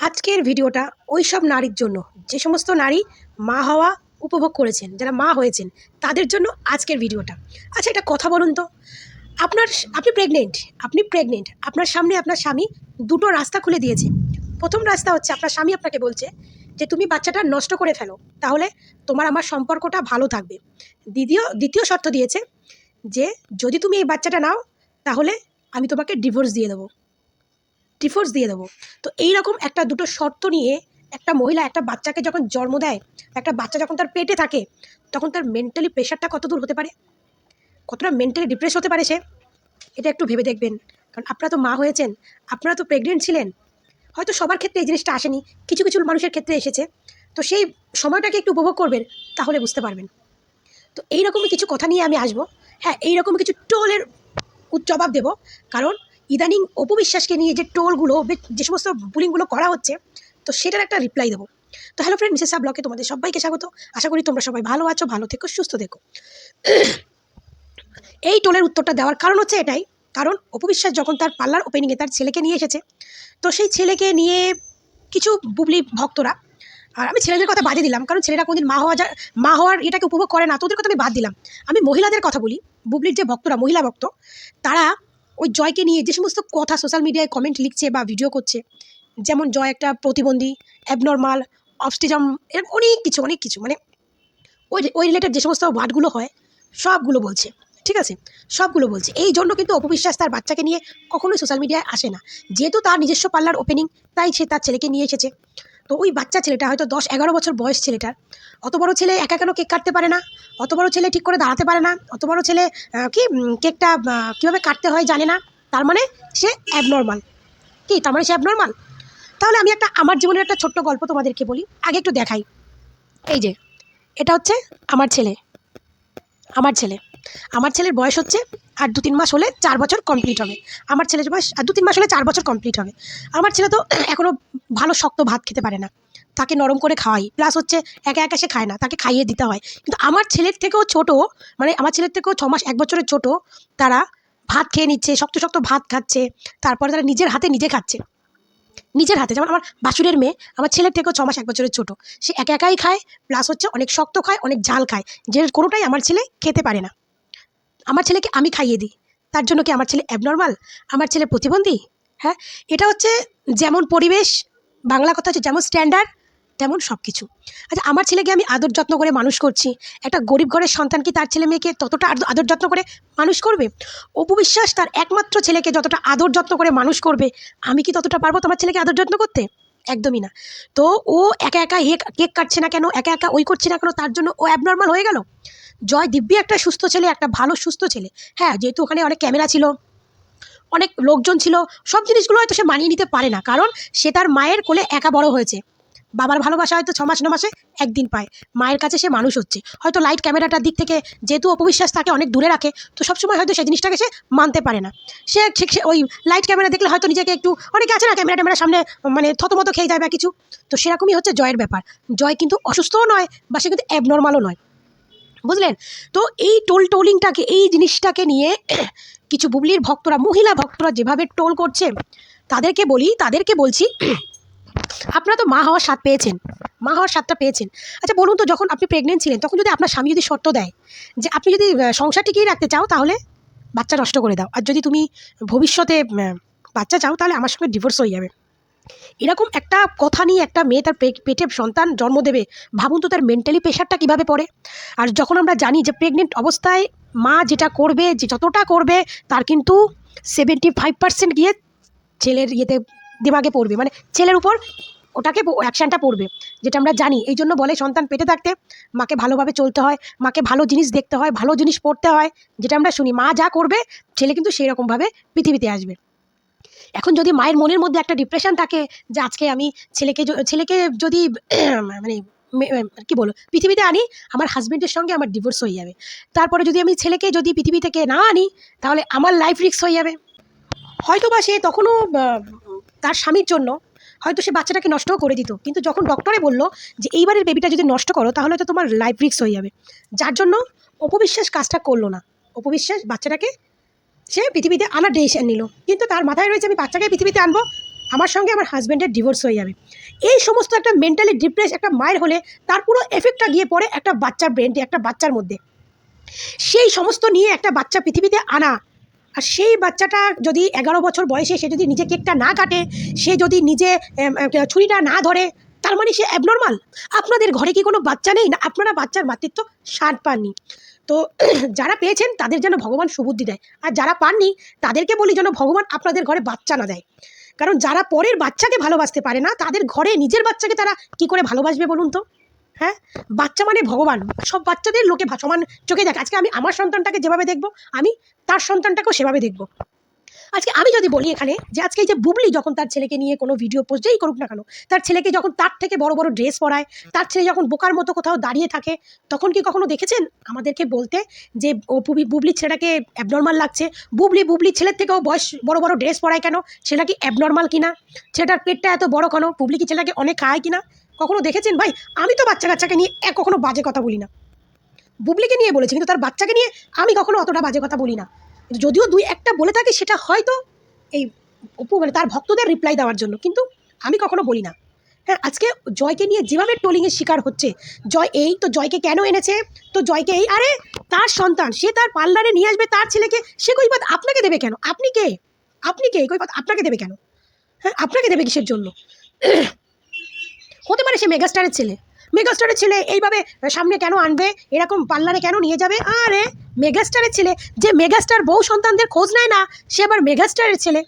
আজকের ভিডিওটা ওই সব নারীর জন্য। যে সমস্ত নারী মা হওয়া উপভোগ করেছেন, যারা মা হয়েছেন, তাদের জন্য আজকের ভিডিওটা। আচ্ছা একটা কথা বলুন তো। আপনার আপনি প্রেগনেন্ট আপনি প্রেগনেন্ট আপনার সামনে আপনার স্বামী দুটো রাস্তা খুলে দিয়েছে। প্রথম রাস্তা হচ্ছে, আপনার স্বামী আপনাকে বলছে যে, তুমি বাচ্চাটা নষ্ট করে ফেলো, তাহলে তোমার আমার সম্পর্কটা ভালো থাকবে। দ্বিতীয় দ্বিতীয় শর্ত দিয়েছে যে, যদি তুমি এই বাচ্চাটা নাও, তাহলে আমি তোমাকে ডিভোর্স দিয়ে দেবো। ডিভোর্স দিয়ে দেবো। তো এই রকম একটা দুটো শর্ত নিয়ে একটা মহিলা একটা বাচ্চাকে যখন জন্ম দেয়, একটা বাচ্চা যখন তার পেটে থাকে, তখন তার মেন্টালি প্রেশারটা কত দূর হতে পারে? কতটা মেন্টালি ডিপ্রেস হতে পারে সে? এটা একটু ভেবে দেখবেন। কারণ আপনারা তো মা হয়েছেন, আপনারা তো প্রেগনেন্ট ছিলেন। হয়তো সবার ক্ষেত্রে এই জিনিসটা আসেনি, কিছু কিছু মানুষের ক্ষেত্রে এসেছে। তো সেই সময়টাকে একটু উপভোগ করবেন, তাহলে বুঝতে পারবেন। তো এইরকমই কিছু কথা নিয়ে আমি আসব। হ্যাঁ এইরকম কিছু টোলের জবাব দেবো। কারণ ইদানিং অপবিশ্বাসকে নিয়ে যে টোলগুলো যে সমস্ত বুলিংগুলো করা হচ্ছে, তো সেটার একটা রিপ্লাই দেবো। তো হ্যালো ফ্রেন্ড মিসেস ব্লকে তোমাদের সবাইকে স্বাগত। আশা করি তোমরা সবাই ভালো আছো, ভালো থেকো, সুস্থ থেকো। এই টোলের উত্তরটা দেওয়ার কারণ হচ্ছে এটাই। কারণ অপবিশ্বাস যখন তার পার্লার ওপেনিংয়ে তার ছেলেকে নিয়ে এসেছে, তো সেই ছেলেকে নিয়ে কিছু বুবলি ভক্তরা, আর আমি ছেলেদের কথা বাদে দিলাম, কারণ ছেলেরা কোনদিন মা হওয়া যা- মা হওয়ার এটাকে উপভোগ করে না তো ওদের কথা আমি বাদ দিলাম। আমি মহিলাদের কথা বলি, বুবলির যে ভক্তরা, মহিলা ভক্ত, তারা ওই জয়কে নিয়ে যে সমস্ত কথা সোশ্যাল মিডিয়ায় কমেন্ট লিখছে বা ভিডিও করছে, যেমন জয় একটা প্রতিবন্ধী অ্যাবনর্মাল অবস্টিজম এরকম অনেক কিছু অনেক কিছু মানে ওই ওই রিলেটেড যে সমস্ত ওয়ার্ডগুলো হয়, সবগুলো বলছে, ঠিক আছে? সবগুলো বলছে। এই জন্য কিন্তু অপবিশ্বাস তার বাচ্চাকে নিয়ে কখনোই সোশ্যাল মিডিয়ায় আসে না। যেহেতু তার নিজস্ব পার্লার ওপেনিং তাই সে তার ছেলেকে নিয়ে এসেছে। তো ওই বাচ্চা ছেলেটা হয়তো দশ এগারো বছর বয়স ছেলেটার, অত বড় ছেলে একা কেন কেক কাটতে পারে না? অত বড় ছেলে ঠিক করে দাঁড়াতে পারে না। অত বড় ছেলে কি কেকটা কীভাবে কাটতে হয় জানে না। তার মানে সে অ্যাবনর্মাল কি, তার মানে সে অ্যাবনর্মাল তাহলে আমি একটা, আমার জীবনের একটা ছোট্ট গল্প তোমাদেরকে বলি। আগে একটু দেখাই। এই যে, এটা হচ্ছে আমার ছেলে। আমার ছেলে। আমার ছেলের বয়স হচ্ছে আর দু তিন মাস হলে চার বছর কমপ্লিট হবে। আমার ছেলের বয়স আর দু তিন মাস হলে চার বছর কমপ্লিট হবে। আমার ছেলে তো এখনও ভালো শক্ত ভাত খেতে পারে না। তাকে নরম করে খাওয়াই। প্লাস হচ্ছে একা একা সে খায় না। তাকে খাইয়ে দিতে হয়। কিন্তু আমার ছেলের থেকেও ছোট মানে আমার ছেলের থেকেও ছ মাস এক বছরের ছোট, তারা ভাত খেয়ে নিচ্ছে, শক্ত শক্ত ভাত খাচ্ছে, তারপরে তারা নিজের হাতে নিজে খাচ্ছে। নিজের হাতে। যেমন আমার বাছুরের মেয়ে, আমার ছেলের থেকেও ছ মাস এক বছরের ছোটো। সে একা একাই খায় প্লাস হচ্ছে অনেক শক্ত খায়, অনেক ঝাল খায়। যে কোনোটাই আমার ছেলে খেতে পারে না। আমার ছেলেকে আমি খাইয়ে দিই। তার জন্য কি আমার ছেলে অ্যাবনর্মাল আমার ছেলে প্রতিবন্ধী? হ্যাঁ? এটা হচ্ছে যেমন পরিবেশ, বাংলা কথা হচ্ছে যেমন স্ট্যান্ডার্ড তেমন সব কিছু আচ্ছা আমার ছেলেকে আমি আদর যত্ন করে মানুষ করছি। একটা গরিব ঘরের সন্তান কি তার ছেলে মেয়েকে ততটা আদর যত্ন করে মানুষ করবে? অপবিশ্বাস তার একমাত্র ছেলেকে যতটা আদর যত্ন করে মানুষ করবে, আমি কি ততটা পারব তোমার ছেলেকে আদর যত্ন করতে? একদমই না। তো ও একা একা হে কেক কাটছে না কেন? একা একা ওই করছে না কেন? তার জন্য ও অ্যাবনর্মাল হয়ে গেল? জয় দিব্যি একটা সুস্থ ছেলে, একটা ভালো সুস্থ ছেলে। হ্যাঁ যেহেতু ওখানে অনেক ক্যামেরা ছিল, অনেক লোকজন ছিল, সব জিনিসগুলো হয়তো সে মানিয়ে নিতে পারে না। কারণ সে তার মায়ের কোলে একা বড় হয়েছে। বাবার ভালোবাসা হয়তো ছ মাস ন মাসে একদিন পায়। মায়ের কাছে সে মানুষ হচ্ছে। হয়তো লাইট ক্যামেরাটার দিক থেকে যেহেতু অপবিশ্বাস তাকে অনেক দূরে রাখে, তো সবসময় হয়তো সেই জিনিসটাকে সে মানতে পারে না। সে ঠিক সে ওই লাইট ক্যামেরা দেখলে হয়তো নিজেকে একটু, অনেকে আছে না ক্যামেরা ট্যামেরার সামনে মানে থতমত খেয়ে যায় বা কিছু। তো সেরকমই হচ্ছে জয়ের ব্যাপার। জয় কিন্তু অসুস্থও নয় বা সে কিন্তু অ্যাবনর্মালও নয়। বুঝলেন? তো এই টোল টোলিংটাকে, এই জিনিসটাকে নিয়ে কিছু বুবলির ভক্তরা, মহিলা ভক্তরা যেভাবে টোল করছে, তাদেরকে বলি, তাদেরকে বলছি আপনারা তো মা হওয়ার স্বাদ পেয়েছেন। মা হওয়ার স্বাদটা পেয়েছেন। আচ্ছা বলুন তো, যখন আপনি প্রেগনেন্ট ছিলেন, তখন যদি আপনার স্বামী যদি শর্ত দেয় যে আপনি যদি সংসার টিকিয়ে রাখতে চাও, তাহলে বাচ্চা নষ্ট করে দাও। আর যদি তুমি ভবিষ্যতে বাচ্চা চাও, তাহলে আমার সঙ্গে ডিভোর্স হয়ে যাবে। এরকম একটা কথা নিয়ে একটা মেয়ে তার পেটে সন্তান জন্ম দেবে, ভাবুন তো তার মেন্টালি প্রেশারটা কীভাবে পড়ে? আর যখন আমরা জানি যে প্রেগনেন্ট অবস্থায় মা যেটা করবে, যে যতটা করবে, তার কিন্তু সেভেন্টি ফাইভ পার্সেন্ট গিয়ে ছেলের ইয়েতে দিমাগে পড়বে। মানে ছেলের উপর ওটাকে অ্যাকশানটা পড়বে, যেটা আমরা জানি। এই জন্য বলে সন্তান পেটে থাকতে মাকে ভালোভাবে চলতে হয়, মাকে ভালো জিনিস দেখতে হয়, ভালো জিনিস পড়তে হয়, যেটা আমরা শুনি। মা যা করবে, ছেলে কিন্তু সেই রকমভাবে পৃথিবীতে আসবে। এখন যদি মায়ের মনের মধ্যে একটা ডিপ্রেশন থাকে, যে আজকে আমি ছেলেকে ছেলেকে যদি মানে কি বলো পৃথিবীতে আনি, আমার হাজবেন্ডের সঙ্গে আমার ডিভোর্স হয়ে যাবে। তারপরে যদি আমি ছেলেকে যদি পৃথিবী থেকে না আনি, তাহলে আমার লাইফ রিস্ক হয়ে যাবে। হয়তো বা সে তখনও তার স্বামীর জন্য হয়তো সে বাচ্চাটাকে নষ্টও করে দিত। কিন্তু যখন ডক্টরে বলল যে এইবারের বেবিটা যদি নষ্ট করো, তাহলে তো তোমার লাইফ রিক্স হয়ে যাবে। যার জন্য অপবিশ্বাস কাজটা করল না। অপবিশ্বাস বাচ্চাটাকে সে পৃথিবীতে আনার ডিসিশন নিল। কিন্তু তার মাথায় রয়েছে, আমি বাচ্চাকে পৃথিবীতে আনব, আমার সঙ্গে আমার হাজব্যান্ডের ডিভোর্স হয়ে যাবে। এই সমস্ত একটা মেন্টালি ডিপ্রেস একটা মায়ের হলে তার পুরো এফেক্টটা গিয়ে পড়ে একটা বাচ্চার ব্রেনটি একটা বাচ্চার মধ্যে। সেই সমস্ত নিয়ে একটা বাচ্চা পৃথিবীতে আনা আর সেই বাচ্চাটা যদি এগারো বছর বয়সে সে যদি নিজে কেকটা না কাটে, সে যদি নিজে ছুরিটা না ধরে, তার মানে সে অ্যাবনর্মাল আপনাদের ঘরে কি কোনো বাচ্চা নেই? না, আপনারা বাচ্চার মাতৃত্ব স্বাদ পাননি। তো যারা পেয়েছেন, তাদের যেন ভগবান সুবুদ্ধি দেয়। আর যারা পাননি, তাদেরকে বলি যেন ভগবান আপনাদের ঘরে বাচ্চা না দেয়। কারণ যারা পরের বাচ্চাকে ভালোবাসতে পারে না, তাদের ঘরে নিজের বাচ্চাকে তারা কি করে ভালোবাসবে বলুন তো? হ্যাঁ? বাচ্চা মানে ভগবান। সব বাচ্চাদের লোকে সমান চোখে দেখে। আজকে আমি আমার সন্তানটাকে যেভাবে দেখব, আমি তার সন্তানটাকেও সেভাবে দেখব। আজকে আমি যদি বলি এখানে যে আজকে এই যে বুবলি যখন তার ছেলেকে নিয়ে কোনো ভিডিও পোস্ট যেই করুক না কেন, তার ছেলেকে যখন তার থেকে বড় বড় ড্রেস পরায়, তার ছেলে যখন বোকার মতো কোথাও দাঁড়িয়ে থাকে, তখন কি কখনো দেখেছেন? আমাদেরকে বলতে যে ও বুবলি বুবলির ছেলেটাকে অ্যাবনর্মাল লাগছে। বুবলি বুবলির ছেলের থেকেও বয়স বড় বড় ড্রেস পরায় কেন? ছেলেটা কি অ্যাবনর্মাল কিনা? ছেলেটার পেটটা এত বড় কেন? বুবলি কি ছেলেটাকে অনেক খায় কিনা? কখনো দেখেছেন? ভাই, আমি তো বাচ্চা কাচ্চাকে নিয়ে এক কখনো বাজে কথা বলি না। বুবলিকে নিয়ে বলেছি, কিন্তু তার বাচ্চাকে নিয়ে আমি কখনো অতটা বাজে কথা বলি না। কিন্তু যদিও দুই একটা বলে থাকি, সেটা হয়তো এই অপু মানে তার ভক্তদের রিপ্লাই দেওয়ার জন্য, কিন্তু আমি কখনো বলি না। হ্যাঁ আজকে জয়কে নিয়ে যেভাবে ট্রোলিংয়ের শিকার হচ্ছে, জয় এই তো জয়কে কেন এনেছে? তো জয়কে এই, আরে তার সন্তান, সে তার পার্লারে নিয়ে আসবে, তার ছেলেকে, সে কৈবাদ আপনাকে দেবে কেন? আপনি কে? আপনি কে? কই কৈবাদ আপনাকে দেবে কেন? হ্যাঁ আপনাকে দেবে কিসের জন্য? হতে পারে সে মেগাস্টারের ছেলে। মেগাস্টারের ছেলে এইভাবে সামনে কেন আনবে, এরকম পার্লারে কেন নিয়ে যাবে? আরে, মেগাস্টারের ছেলে, যে মেগাস্টার বউ সন্তানদের খোঁজ নেয় না, সে আবার মেগাস্টারের ছেলে।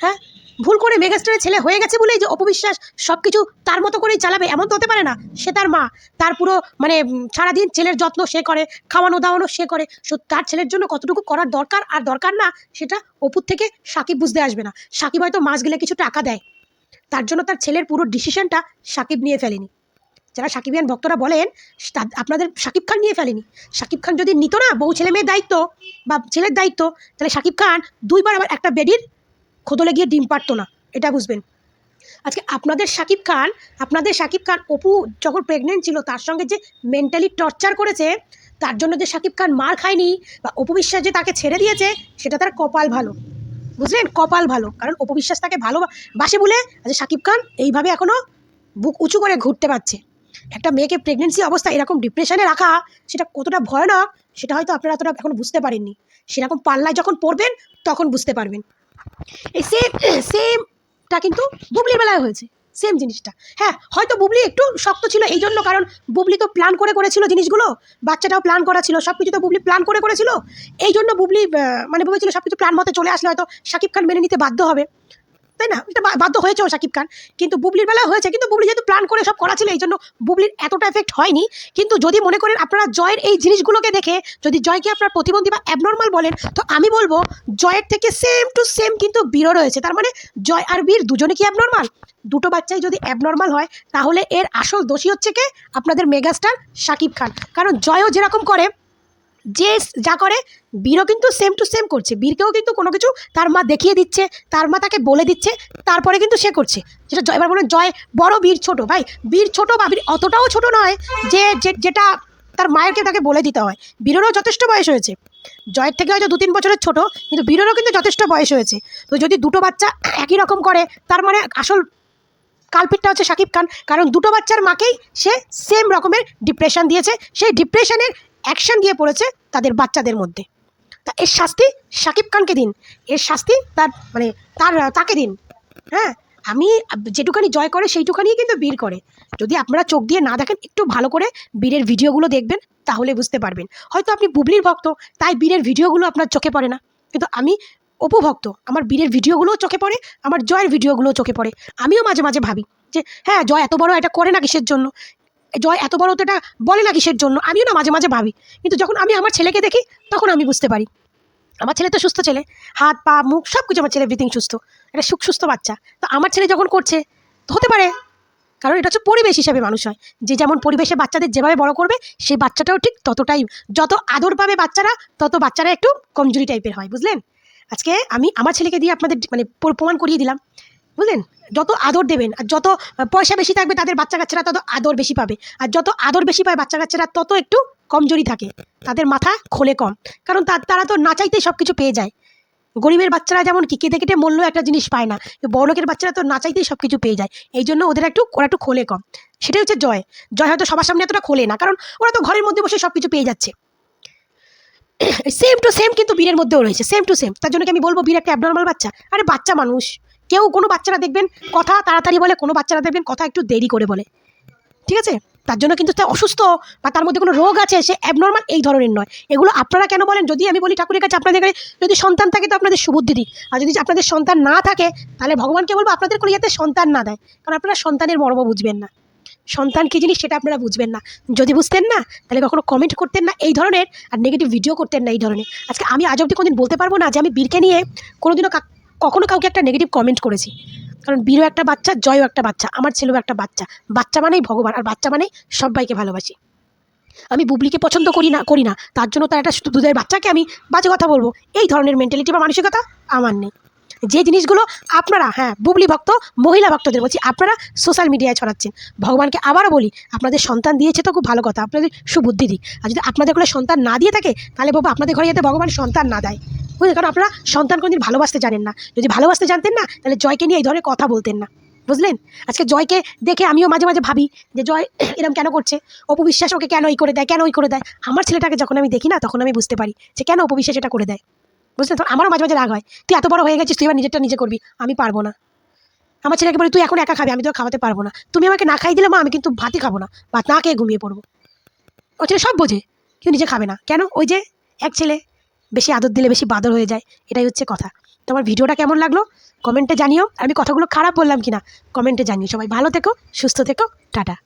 হ্যাঁ? ভুল করে মেগাস্টারের ছেলে হয়ে গেছে বলেই যে অপবিশ্বাস সব কিছু তার মতো করেই চালাবে, এমন তো হতে পারে না। সে তার মা, তার পুরো মানে সারাদিন ছেলের যত্ন সে করে, খাওয়ানো দাওয়ানো সে করে। তার ছেলের জন্য কতটুকু করার দরকার আর দরকার না, সেটা অপুর থেকে সাকিব বুঝতে আসবে না। সাকিব হয়তো মাস গেলে কিছু টাকা দেয়। তার জন্য তার ছেলের পুরো ডিসিশনটা সাকিব নিয়ে ফেলেনি। যারা সাকিবিয়ান ভক্তরা বলেন আপনাদের সাকিব খান নিয়ে ফেলেনি। সাকিব খান যদি নিত না, বউ ছেলে মেয়ের দায়িত্ব বা ছেলের দায়িত্ব, তাহলে সাকিব খান দুইবার আবার একটা বেডির খোদলে গিয়ে ডিম পারতো না। এটা বুঝবেন। আজকে আপনাদের সাকিব খান, আপনাদের সাকিব খান, অপু যখন প্রেগনেন্ট ছিল, তার সঙ্গে যে মেন্টালি টর্চার করেছে, তার জন্য যে সাকিব খান মার খায়নি বা অপু বিশ্বাস যে তাকে ছেড়ে দিয়েছে, সেটা তার কপাল ভালো। বুঝলেন? কপাল ভালো। কারণ অপু বিশ্বাস তাকে ভালোবাসে বলে আজ সাকিব খান এইভাবে এখনও বুক উঁচু করে ঘুরতে পারছে। একটা মেয়েকে প্রেগনেন্সি অবস্থা এরকম ডিপ্রেশনে রাখা, সেটা কতটা ভয়ানক, সেটা হয়তো আপনারা অতটা এখন বুঝতে পারেননি। সেরকম পাল্লায় যখন পড়বেন, তখন বুঝতে পারবেন। এই সেম সেমটা কিন্তু বুবলির বেলায় হয়েছে। সেম জিনিসটা। হ্যাঁ হয়তো বুবলি একটু শক্ত ছিল এই জন্য কারণ বুবলি তো প্ল্যান করে করেছিল জিনিসগুলো, বাচ্চাটাও প্ল্যান করা ছিল সব কিছু তো বুবলি প্ল্যান করে করেছিল। এই জন্য বুবলি মানে ভেবেছিল সব কিছু প্ল্যান মতো চলে আসলে হয়তো শাকিব খান মেনে নিতে বাধ্য হবে। তাই না? এটা বাধ্য হয়েছেও শাকিব খান। কিন্তু বুবলির বেলা হয়েছে, কিন্তু বুবলি যেহেতু প্ল্যান করে সব করা ছিল এই জন্য বুবলির এতটা এফেক্ট হয়নি। কিন্তু যদি মনে করেন আপনারা জয়ের এই জিনিসগুলোকে দেখে, যদি জয়কে আপনার প্রতিবন্ধী বা অ্যাবনর্মাল বলেন, তো আমি বলব জয়ের থেকে সেম টু সেম কিন্তু বীরও রয়েছে। তার মানে জয় আর বীর দুজনে কি অ্যাবনর্মাল দুটো বাচ্চাই যদি অ্যাবনর্মাল হয়, তাহলে এর আসল দোষী হচ্ছে কে? আপনাদের মেগাস্টার শাকিব খান। কারণ জয়ও যেরকম করে যে যা করে, বীরও কিন্তু সেম টু সেম করছে। বীরকেও কিন্তু কোনো কিছু তার মা দেখিয়ে দিচ্ছে, তার মা তাকে বলে দিচ্ছে, তারপরে কিন্তু সে করছে। যেটা জয় এবার বলুন, জয় বড় বীর ছোট, ভাই। বীর ছোট বা বীর অতটাও ছোট নয় যে- যেটা তার মায়েরকে তাকে বলে দিতে হয়। বীরেরও যথেষ্ট বয়স হয়েছে। জয়ের থেকে হয়তো দু তিন বছরের ছোট, কিন্তু বীরেরও কিন্তু যথেষ্ট বয়স হয়েছে। তো যদি দুটো বাচ্চা একই রকম করে, তার মানে আসল কালপিটটা হচ্ছে শাকিব খান। কারণ দুটো বাচ্চার মাকেই সে সেম রকমের ডিপ্রেশন দিয়েছে। সেই ডিপ্রেশনের অ্যাকশন গিয়ে পড়েছে তাদের বাচ্চাদের মধ্যে। তা এর শাস্তি শাকিব খানকে দিন। এর শাস্তি তার মানে তার, তাকে দিন। হ্যাঁ? আমি যেটুখানি জয় করে সেইটুখানিই কিন্তু বীর করে। যদি আপনারা চোখ দিয়ে না দেখেন, একটু ভালো করে বীরের ভিডিওগুলো দেখবেন, তাহলে বুঝতে পারবেন। হয়তো আপনি বুবলির ভক্ত, তাই বীরের ভিডিওগুলো আপনার চোখে পড়ে না। কিন্তু আমি উপভক্ত আমার বীরের ভিডিওগুলোও চোখে পড়ে, আমার জয়ের ভিডিওগুলোও চোখে পড়ে। আমিও মাঝে মাঝে ভাবি যে হ্যাঁ জয় এত বড় এটা করে না কিসের জন্য? জয় এত বড় এটা বলে না কিসের জন্য? আমিও না মাঝে মাঝে ভাবি। কিন্তু যখন আমি আমার ছেলেকে দেখি, তখন আমি বুঝতে পারি। আমার ছেলে তো সুস্থ ছেলে। হাত, পা, মুখ সব কিছু আমার ছেলে ব্রিথিং সুস্থ। এটা সুখ, সুস্থ বাচ্চা। তো আমার ছেলে যখন করছে, তো হতে পারে। কারণ এটা হচ্ছে পরিবেশ হিসাবে মানুষ হয়। যে যেমন পরিবেশে বাচ্চাদের যেভাবে বড় করবে, সেই বাচ্চাটাও ঠিক ততটাই। যত আদর পাবে বাচ্চারা, তত বাচ্চারা একটু কমজোরি টাইপের হয়। বুঝলেন? আজকে আমি আমার ছেলেকে দিয়ে আপনাদের মানে প্রমাণ করিয়ে দিলাম। বুঝলেন? যত আদর দেবেন, আর যত পয়সা বেশি থাকবে তাদের বাচ্চা কাচ্চারা তত আদর বেশি পাবে। আর যত আদর বেশি পায় বাচ্চা কাচ্চারা তত একটু কমজোরি থাকে। তাদের মাথা খোলে কম। কারণ তারা তো না চাইতেই সব কিছু পেয়ে যায়। গরিবের বাচ্চারা যেমন কি কেটে কেটে মূল্য একটা জিনিস পায় না বড় লোকের বাচ্চারা তো না চাইতেই সব কিছু পেয়ে যায়। এই জন্য ওদের একটু ওরা একটু খোলে কম। সেটাই হচ্ছে জয়। জয় হয়তো সবার সামনে এতটা খোলে না, কারণ ওরা তো ঘরের মধ্যে বসে সব কিছু পেয়ে যাচ্ছে। সেম টু সেম কিন্তু বীরের মধ্যেও রয়েছে। Same to same. তার জন্য কি আমি বলব, বীর একটা অ্যাবনর্মাল বাচ্চা? আরে বাচ্চা মানুষ। কেউ কোনো বাচ্চারা দেখবেন কথা তাড়াতাড়ি বলে, কোনো বাচ্চারা দেখবেন কথা একটু দেরি করে বলে। ঠিক আছে? তার জন্য কিন্তু সে অসুস্থ বা তার মধ্যে কোনো রোগ আছে, সে অ্যাবনর্মাল এই ধরনের নয়। এগুলো আপনারা কেন বলেন? যদি আমি বলি ঠাকুরের কাছে, আপনাদের কাছে যদি সন্তান থাকে তো আপনাদের সুবুদ্ধি দিই। আর যদি আপনাদের সন্তান না থাকে, তাহলে ভগবানকে বলব আপনাদের কোনো যাতে সন্তান না দেয়। কারণ আপনারা সন্তানের মর্ম বুঝবেন না। সন্তান কী জিনিস সেটা আপনারা বুঝবেন না। যদি বুঝতেন না, তাহলে কখনো কমেন্ট করতেন না এই ধরনের, আর নেগেটিভ ভিডিও করতেন না এই ধরনের। আজকে আমি আজ অব্দি কোনোদিন বলতে পারব না যে আমি বীরকে নিয়ে কোনোদিনও কখনো কাউকে একটা নেগেটিভ কমেন্ট করেছি। কারণ বীরও একটা বাচ্চা, জয়ও একটা বাচ্চা, আমার ছেলেও একটা বাচ্চা। বাচ্চা মানেই ভগবান, আর বাচ্চা মানেই সবাইকে ভালোবাসি। আমি বুবলিকে পছন্দ করি না করি না। তার জন্য তার একটা দুধের বাচ্চাকে আমি বাজে কথা বলব। এই ধরনের মেন্টালিটি বা মানসিকতা আমার নেই। যে জিনিসগুলো আপনারা হ্যাঁ বুবলি ভক্ত, মহিলা ভক্তদের বলছি, আপনারা সোশ্যাল মিডিয়ায় ছড়াচ্ছেন। ভগবানকে আবারও বলি, আপনাদের সন্তান দিয়েছে তো খুব ভালো কথা, আপনাদের সুবুদ্ধি দিই আর যদি আপনাদের কোনো সন্তান না দিয়ে থাকে, তাহলে বাবা, আপনাদের ঘরে যাতে ভগবান সন্তান না দেয়। বুঝলেন কারণ আপনারা সন্তান কোনদিন ভালোবাসতে জানেন না। যদি ভালোবাসতে জানতেন না, তাহলে জয়কে নিয়ে এই ধরনের কথা বলতেন না। বুঝলেন? আজকে জয়কে দেখে আমিও মাঝে মাঝে ভাবি যে, জয় এরম কেন করছে? অপবিশ্বাস ওকে কেন ওই করে দেয়, কেন ওই করে দেয়? আমার ছেলেটাকে যখন আমি দেখি না, তখন আমি বুঝতে পারি যে, কেন অপবিশ্বাস এটা করে দেয়। বুঝলেন? তখন আমারও মাঝে মাঝে রাগ হয়, তুই এত বড় হয়ে গেছিস, তুই এবার নিজেরটা নিজে করবি, আমি পারব না। আমার ছেলেকে বলি, তুই এখন একা খাবি, আমি তো খাওয়াতে পারব না। তুমি আমাকে না খাই দিলে মা, আমি কিন্তু ভাতই খাব না, ভাত না খেয়ে ঘুমিয়ে পড়ব। ও ছেলে সব বোঝে কেউ নিজে খাবে না। কেন? ওই যে এক ছেলে বেশি আদর দিলে বেশি বাদর হয়ে যায়, এটাই হচ্ছে কথা। তো আমার ভিডিওটা কেমন লাগল? কমেন্টে জানিও। আমি কথাগুলো খারাপ বললাম কিনা, কমেন্টে জানিও। সবাই ভালো থেকো, সুস্থ থেকো, টাটা।